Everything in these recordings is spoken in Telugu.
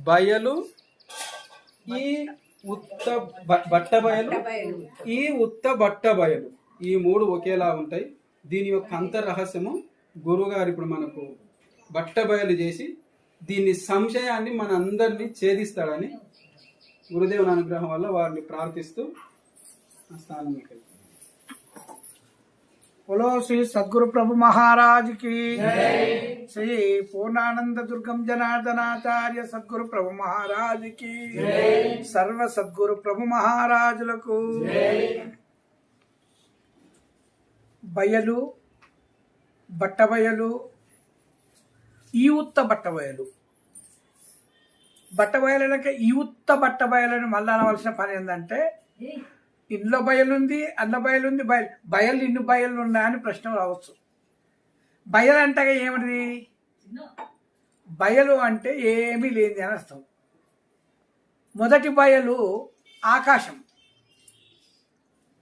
బయలు ఈ ఉత్త బ- బట్ట బయలు ఈ ఉత్త బట్ట బయలు. ఈ మూడు ఒకేలా ఉంటాయి. దీని యొక్క అంత రహస్యము గురుగారు ఇప్పుడు మనకు బట్ట బయలు చేసి దీన్ని సంశయాన్ని మన అందరినీ ఛేదిస్తాడని గురుదేవుని అనుగ్రహం వల్ల వారిని ప్రార్థిస్తూ ఆ స్థానం బోలో శ్రీ సద్గురు ప్రభు మహారాజుకి శ్రీ పూర్ణానంద దుర్గం జనార్దనాచార్య సద్గురు ప్రభు మహారాజుకి సర్వ సద్గురు ప్రభు మహారాజులకు బయలు బట్టబయలు ఈ ఉత్త బట్టబయలు బట్టబయలక ఈ ఉత్త బట్టబయలను మళ్ళీ అనవలసిన పని ఏంటంటే ఇంట్లో బయలుంది అన్న బయలుంది బయలు బయలు ఇన్ని బయలు ఉన్నాయని ప్రశ్న రావచ్చు. బయలు అంటగా ఏమిటి బయలు అంటే ఏమీ లేని అని అర్థం. మొదటి బయలు ఆకాశం.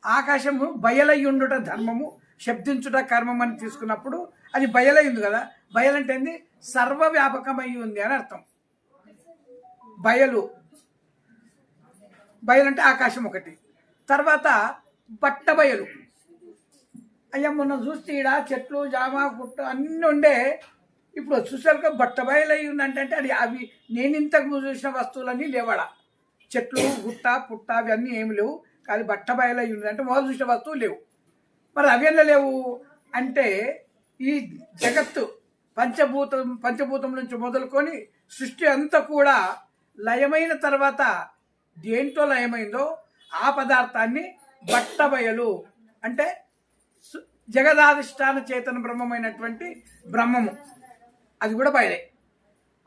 ఆకాశము బయలయ్యుండుట ధర్మము శబ్దించుట కర్మం అని తీసుకున్నప్పుడు అది బయలైంది కదా. బయలంటే ఏంది? సర్వవ్యాపకమై ఉంది అని అర్థం. బయలు. బయలంటే ఆకాశం ఒకటి. తర్వాత బట్టబయలు. అయ్యా మొన్న చూస్తే ఈడ చెట్లు జామ గుట్ట అన్నీ ఉండే. ఇప్పుడు చూసారుగా బట్టబయలు అయి ఉందంటే అది అవి నేను ఇంతకు ముందు చూసిన వస్తువులన్నీ లేవాడ? చెట్లు గుట్ట పుట్ట అవి అన్నీ ఏమి లేవు. కానీ బట్టబయలు అయి ఉందంటే మొదలు చూసిన వస్తువులు లేవు. మరి అవి ఎలా లేవు? అంటే ఈ జగత్తు పంచభూతం పంచభూతం నుంచి మొదలుకొని సృష్టి అంతా కూడా లయమైన తర్వాత దేంట్లో లయమైందో ఆ పదార్థాన్ని బట్టబయలు. అంటే సు- జగదాధిష్టాన చేతన బ్రహ్మమైనటువంటి బ్రహ్మము. అది కూడా బయలే.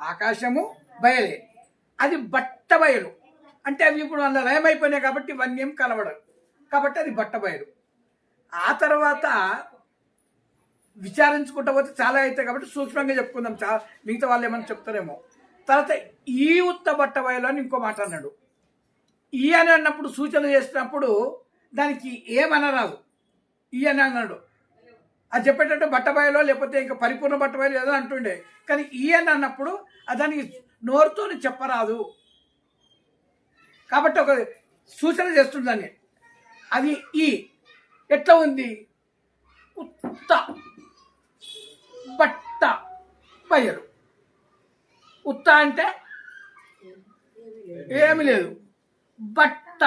ఆకాశము బయలే. అది బట్టబయలు. అంటే అవి ఇప్పుడు అందులో లయమైపోయినాయి కాబట్టి ఇవన్నీ ఏం కలవడం. కాబట్టి అది బట్టబయలు. ఆ తర్వాత విచారించుకుంటా పోతే చాలా అవుతాయి కాబట్టి సూక్ష్మంగా చెప్పుకుందాం. చాలా మిగతా వాళ్ళు ఏమైనా చెప్తారేమో. తర్వాత ఈ ఉత్త బట్టబయలు అని ఇంకో మాట అన్నాడు. ఈ అని అన్నప్పుడు సూచన చేసినప్పుడు దానికి ఏమనరాదు. ఈ అని అన్నాడు అది చెప్పేటట్టు బట్టబాయలో లేకపోతే ఇంకా పరిపూర్ణ బట్టబాయలు ఏదో అంటుండే. కానీ ఈ అని అన్నప్పుడు దానికి నోరుతో చెప్పరాదు. కాబట్టి ఒక సూచన చేస్తుందని అది ఈ ఎట్లా ఉంది? ఉత్త బట్ట బయలు ఉత్త అంటే ఏమి లేదు. బట్ట.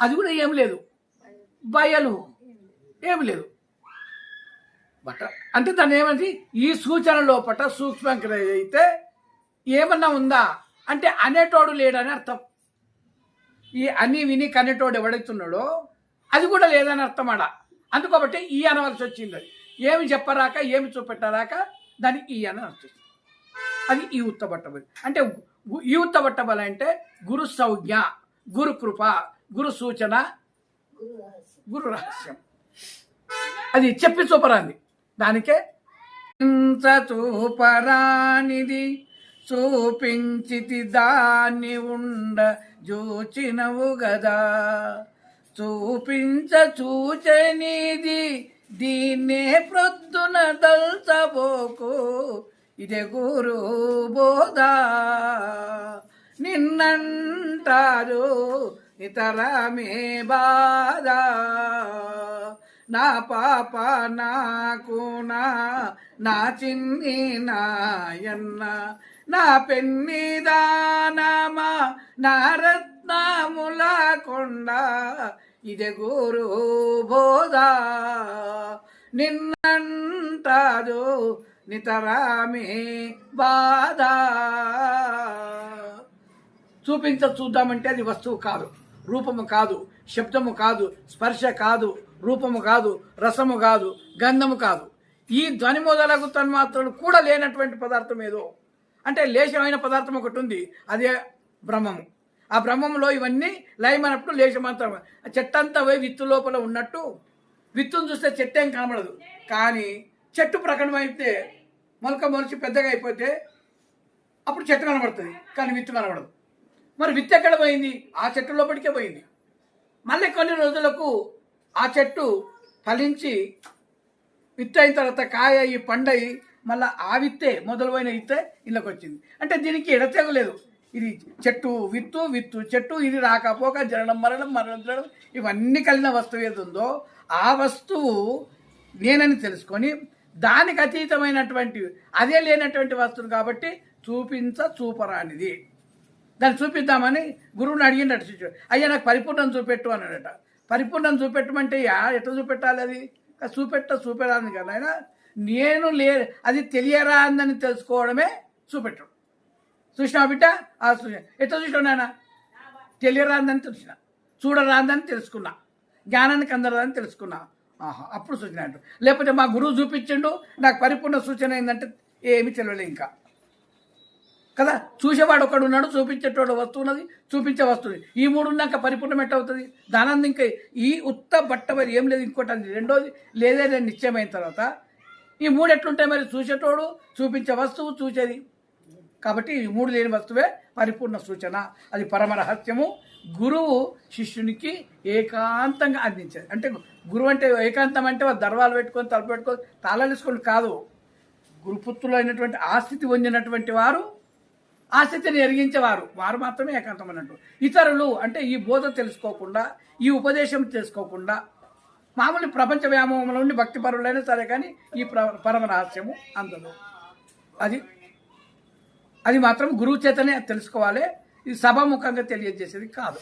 అది కూడా ఏం లేదు. బయలు. ఏమి లేదు. బట్ట. అంటే దాన్ని ఏమంది? ఈ సూచన లోపట సూక్ష్మంగా అయితే ఏమన్నా ఉందా? అంటే అనేటోడు లేడని అర్థం. ఈ అని విని కనేటోడు ఎవడైతున్నాడో అది కూడా లేదని అర్థం అడ అందుకోబట్టి ఈ అనవలసి వచ్చింది అది. ఏమి చెప్పరాక ఏమి చూపెట్టరాక దానికి ఈ అని అర్థం అది ఈ ఉత్తబట్టబడి అంటే గు- అంటే గురు సౌజ్ఞ గురు కృప గురు సూచన గురు రహస్యం. అది చెప్పి చూపరాంది. దానికే ఇంత చూపరానిది చూపించితి దాన్ని ఉండ జూచినవు గదా. చూపించ చూచనిది దీన్నే ప్రొద్దున దల్చబోకు. ఇదే గురు బోధా. నిన్నంటారు ఇతరమే బాధ. నా పాప నాకు నా నా చిన్ని నాయన్న. నా పెన్ని దానమా నా రత్నముల కొండ. ఇదే గురు బోధ. నిన్నంటారు. నితరామే బాధ. చూపించ చూద్దామంటే అది వస్తువు కాదు. రూపము కాదు. శబ్దము కాదు. స్పర్శ కాదు. రూపము కాదు. రసము కాదు. గంధము కాదు. ఈ ధ్వని మొదలగు తన్మాత్రలు కూడా లేనటువంటి పదార్థం ఏదో. అంటే లేశమైన పదార్థం ఒకటి ఉంది. అదే బ్రహ్మము. ఆ బ్రహ్మంలో ఇవన్నీ లయమైనప్పుడు లేశమాత్రం. ఆ చెట్టంతా పోయి విత్తు లోపల ఉన్నట్టు విత్తును చూస్తే చెట్టు ఏం కనబడదు. కానీ చెట్టు ప్రకటమైతే మొలక మొలిచి పెద్దగా అయిపోతే అప్పుడు చెట్టు కనబడుతుంది. కానీ విత్తు కనబడదు. మరి విత్త ఎక్కడ పోయింది? ఆ చెట్టు లోపలికే పోయింది. మళ్ళీ కొన్ని రోజులకు ఆ చెట్టు ఫలించి విత్త అయిన తర్వాత కాయ అయ్యి పండయి మళ్ళీ ఆ విత్తే మొదలుపోయిన విత్తే ఇళ్ళకి వచ్చింది అంటే దీనికి ఎడతెగలేదు ఇది చెట్టు విత్తు విత్తు చెట్టు ఇది రాకపోక జరడం మరణం మరణం జరడం ఇవన్నీ కలిగిన వస్తువు ఏది ఉందో ఆ వస్తువు నేనని తెలుసుకొని దానికి అతీతమైనటువంటి అదే లేనటువంటి వస్తువు కాబట్టి చూపించ చూపరానిది. దాన్ని చూపిద్దామని గురువుని అడిగినట్టు శిష్యుడు. అయ్యా నాకు పరిపూర్ణం చూపెట్టు అన్నాడట. పరిపూర్ణం చూపెట్టమంటే యా ఎట్లా చూపెట్టాలి అది? చూపెట్ట చూపెడాలి కదా ఆయన. నేను లే అది తెలియరా అందని తెలుసుకోవడమే చూపెట్టడం. చూసినా బిడ్డ? ఆ చూసా. ఎట్లా చూసినావు నాయన? చూసిన చూడరా చూడరాందని తెలుసుకున్నా. జ్ఞానానికి అందరదని తెలుసుకున్నా. ఆహా అప్పుడు సూచన లేకపోతే మా గురువు చూపించిండు నాకు పరిపూర్ణ సూచన ఏంటంటే ఏమీ తెలియలే ఇంకా. కదా? చూసేవాడు ఒకడు ఉన్నాడు చూపించేటోడు వస్తువు ఉన్నది చూపించే వస్తువు ఈ మూడు ఉన్నాక పరిపూర్ణం ఎట్టవుతుంది దానంది ఇంకా ఈ ఉత్త బట్ట మరి ఏం లేదు ఇంకోటి అది. రెండోది లేదే లేదు నిశ్చయమైన తర్వాత ఈ మూడు ఎట్లుంటాయి మరి? చూసేటోడు చూపించే వస్తువు చూసేది. కాబట్టి ఈ మూడు లేని వస్తువే పరిపూర్ణ సూచన. అది పరమ రహస్యము. గురువు శిష్యునికి ఏకాంతంగా అందించేది. అంటే గురువు అంటే ఏకాంతం అంటే దర్వాలు పెట్టుకొని తలుపు పెట్టుకొని తాళాలు వేసుకొని కాదు. గురుపుత్రులు అయినటువంటి ఆస్థితి పొందినటువంటి వారు ఆసక్తిని ఎరిగించేవారు. వారు మాత్రమే ఏకాంతం ఇతరులు అంటే ఈ బోధ తెలుసుకోకుండా ఈ ఉపదేశం తెలుసుకోకుండా మామూలు ప్రపంచ వ్యామోహంలో ఉండి భక్తి పరులైనా సరే కానీ ఈ పరమ రహస్యము అందదు. అది అది మాత్రం గురువు చేతనే తెలుసుకోవాలి. ఇది సభాముఖంగా తెలియజేసేది కాదు.